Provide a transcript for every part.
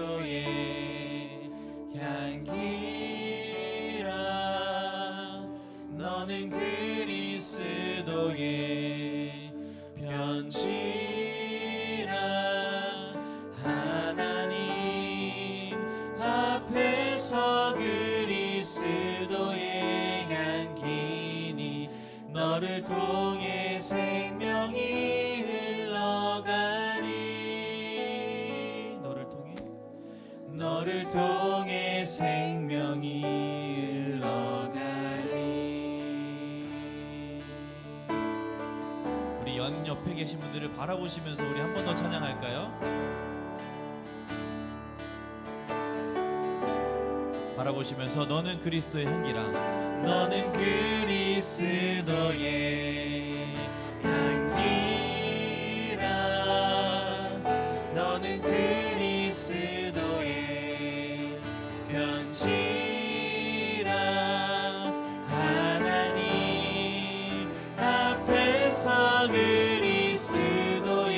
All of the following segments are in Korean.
그리 너를 통해 생명이 흘러가니 우리 연 옆에 계신 분들을 바라보시면서 우리 한 번 더 찬양할까요? 바라보시면서 너는 그리스도의 향기라 너는 그리스도의 그리스도의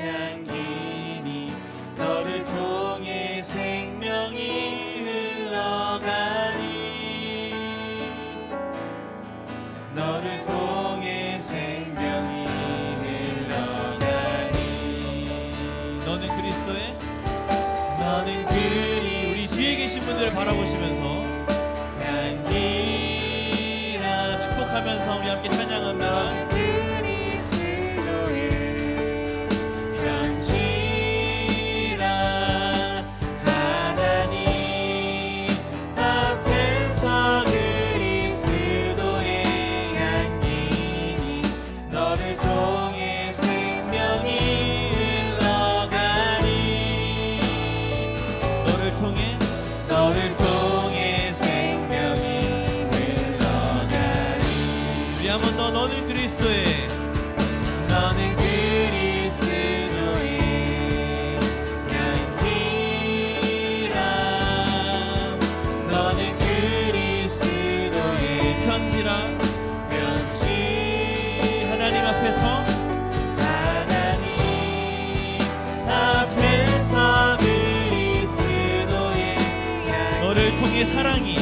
향기니 너를 통해 생명이 흘러가니 너를 통해 생명이 흘러가니 너는 그리스도의? 너는 그리 우리 뒤에 계신 분들을 바라보시면서 향기라 축복하면서 우리 함께 찬양합니다 하나님 앞에서. 하나님 앞에서 그리스도의 너를 통해 사랑이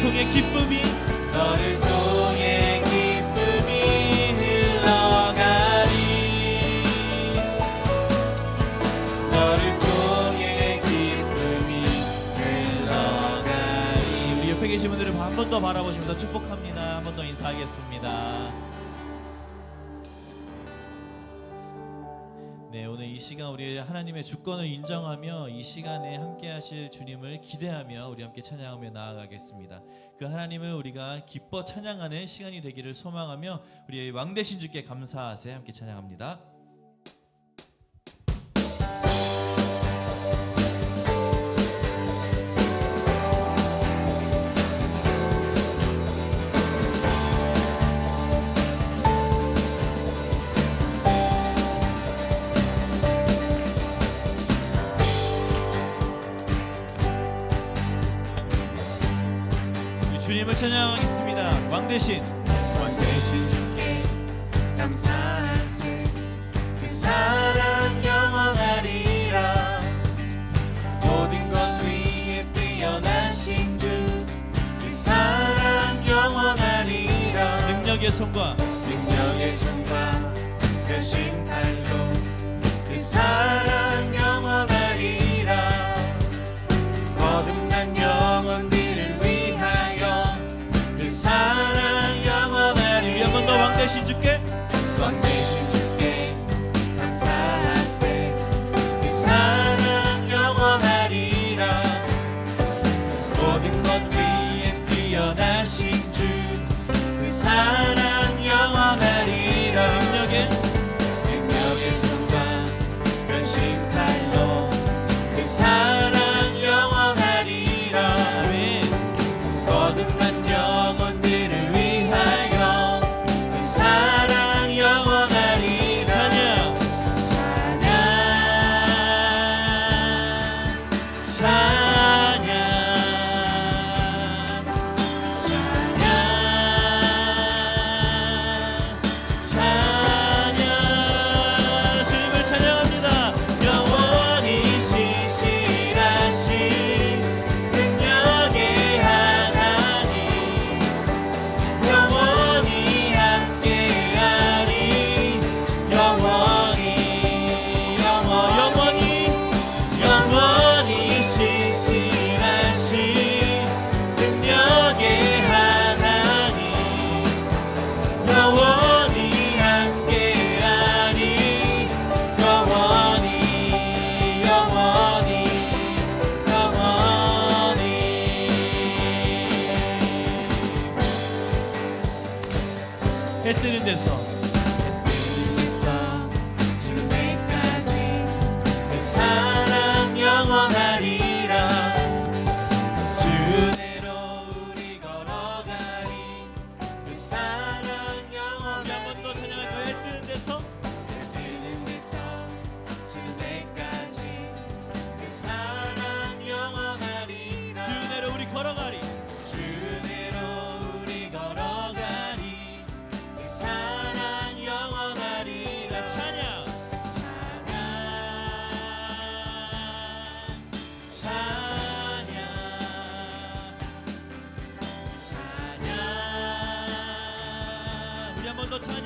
통해 기쁨이 너를 통해 기쁨이 흘러가니 너를 통해 기쁨이 흘러가니 우리 옆에 계신 분들을 한 번 더 바라보시면서 축복합니다. 한 번 더 인사하겠습니다. 이 시간 우리 하나님의 주권을 인정하며 이 시간에 함께 하실 주님을 기대하며 우리 함께 찬양하며 나아가겠습니다. 그 하나님을 우리가 기뻐 찬양하는 시간이 되기를 소망하며 우리 왕 대신 주께 감사하세 함께 찬양합니다. 찬양하겠습니다. 왕 대신. 왕 대신 주께 감사하세 그 사랑 영원하리라 모든 것 위에 뛰어나신 주. 그 사랑 영원하리라 능력의 손과 능력의 손과 펴신 팔로 그 사랑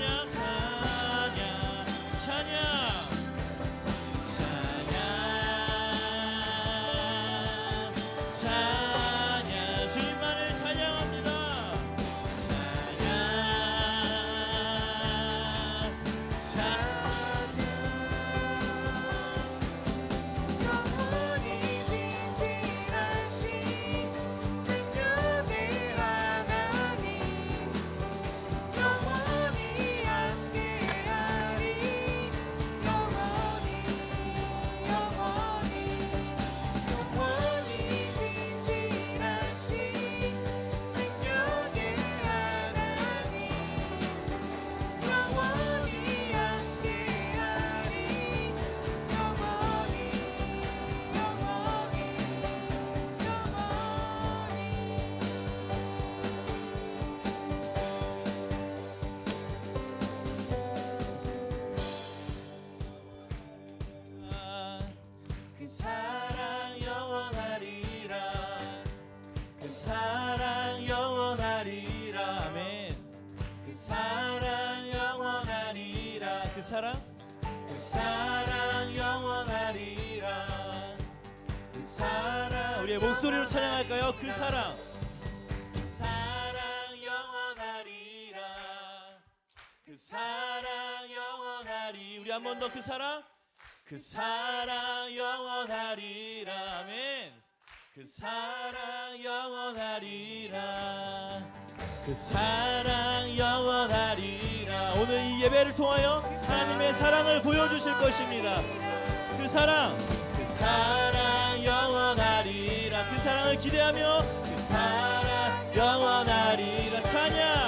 안녕하세요. 사랑? 그 사랑 영원하리라. 그 사랑 우리의 목소리로 찬양할까요? 그 사랑. 그 사랑 영원하리라. 그 사랑 영원하리 우리 한 번 더 그 사랑? 그 사랑 영원하리라. 아멘. 그 사랑 영원하리라. 그 사랑 영원하리라. 오늘 이 예배를 통하여 하나님의 사랑을 보여주실 것입니다. 그 사랑 그 사랑 영원하리라. 그 사랑을 기대하며 그 사랑 영원하리라. 찬양.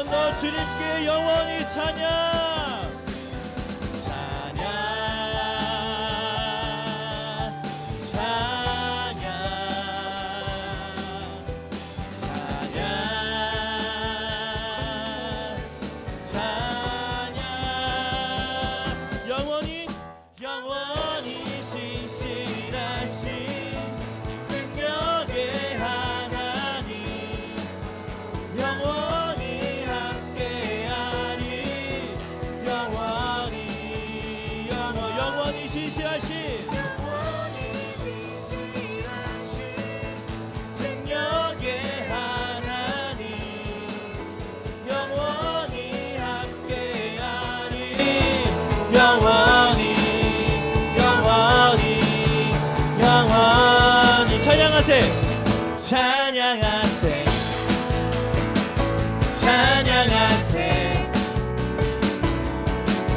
한번 더 주님께 영원히 찬양. 찬양하세. 찬양하세. 찬양하세.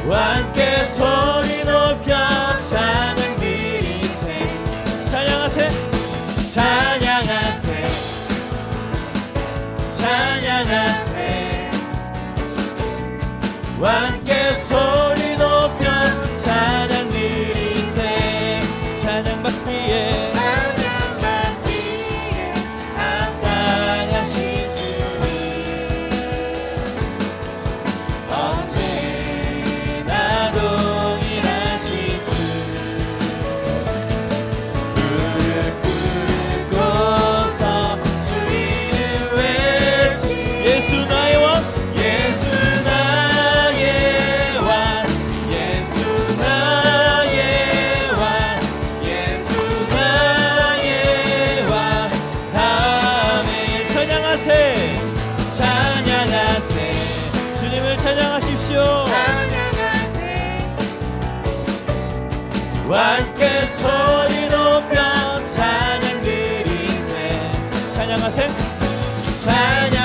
함께 소리 높여 찬양 드리세. 찬양하세. 찬양하세. 찬양하세. 함 찬양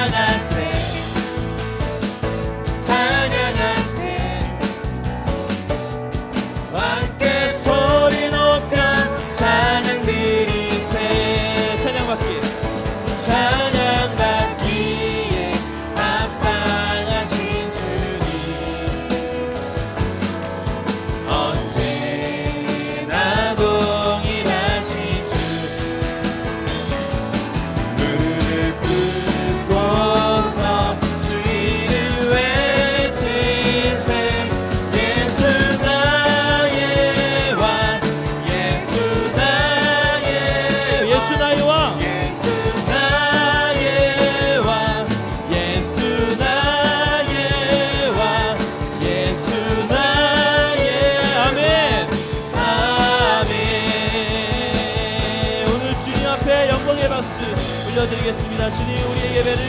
주님 우리의 예배를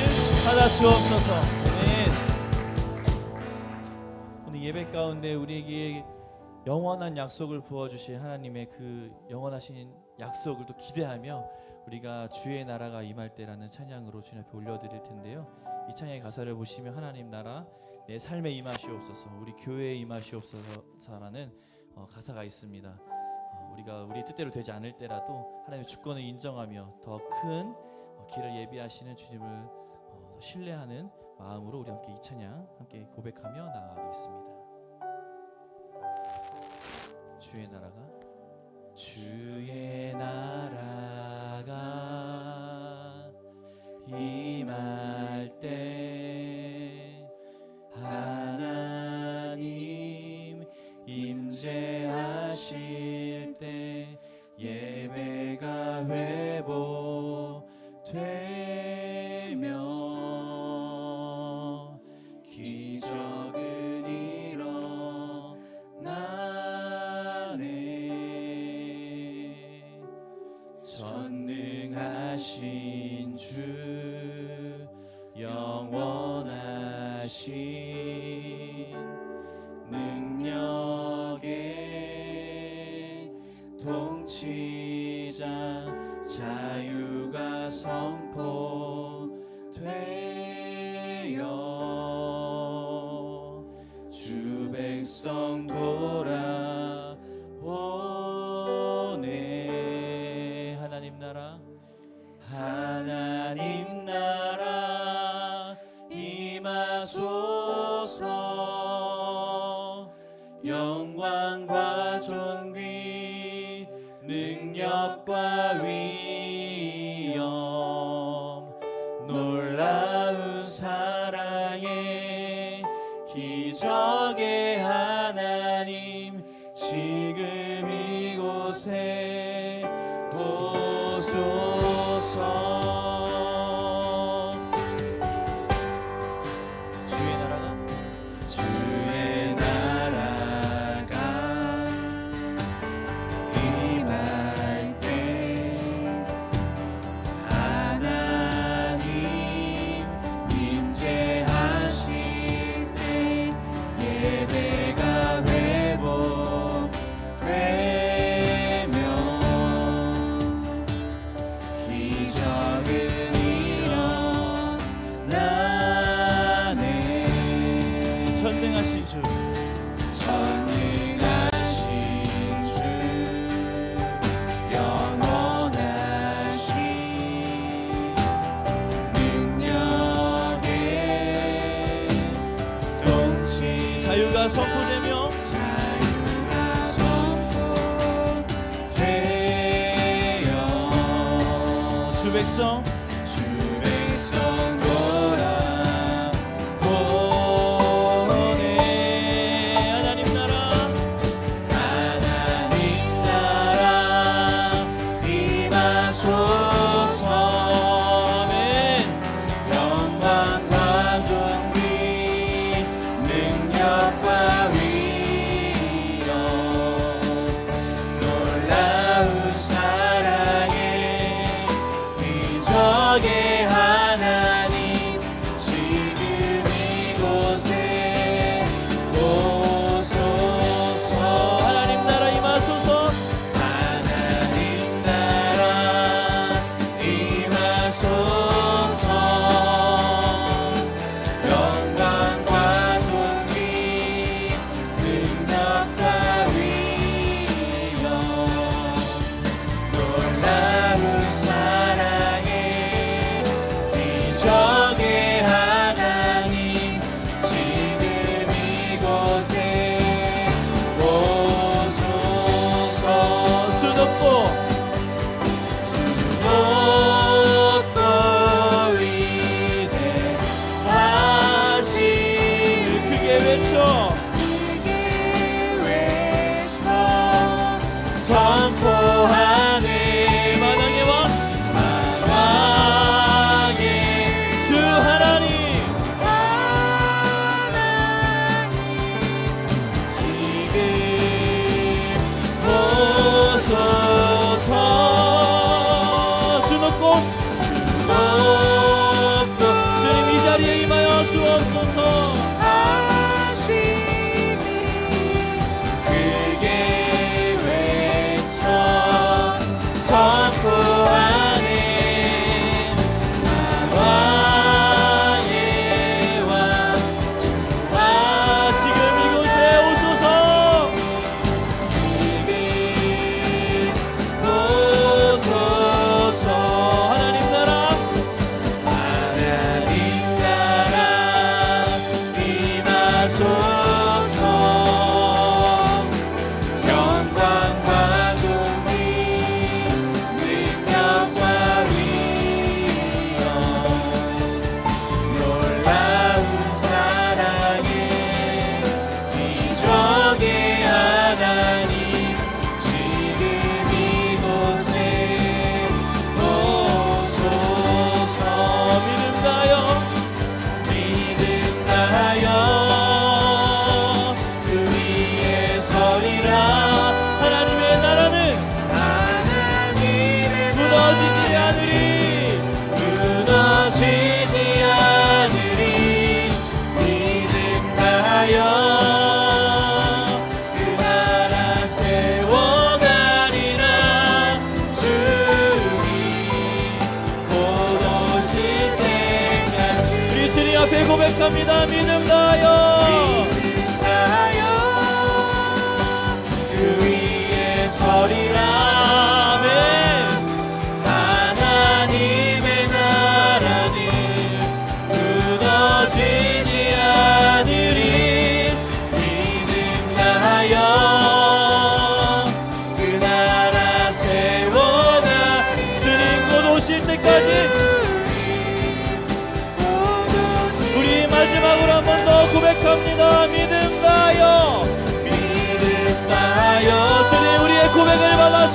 받아 주옵소서. 아멘. 오늘 예배 가운데 우리에게 영원한 약속을 부어주신 하나님의 그 영원하신 약속을 또 기대하며 우리가 주의 나라가 임할 때라는 찬양으로 주님 앞에 올려드릴 텐데요. 이 찬양의 가사를 보시면 하나님 나라 내 삶에 임하시옵소서 우리 교회에 임하시옵소서라는 어, 가사가 있습니다. 어, 우리가 우리 뜻대로 되지 않을 때라도 하나님의 주권을 인정하며 더 큰 길을 예비하시는 주님을 어, 신뢰하는 마음으로 우리 함께 이 찬양 함께 고백하며 나아가겠습니다. 주의 나라가 주의 나라가 임할 때 하나님 임재하실 때 예배가 회복 되 되어 주 백성 지금 이곳에 오소 Dami, Dami, Namdaya.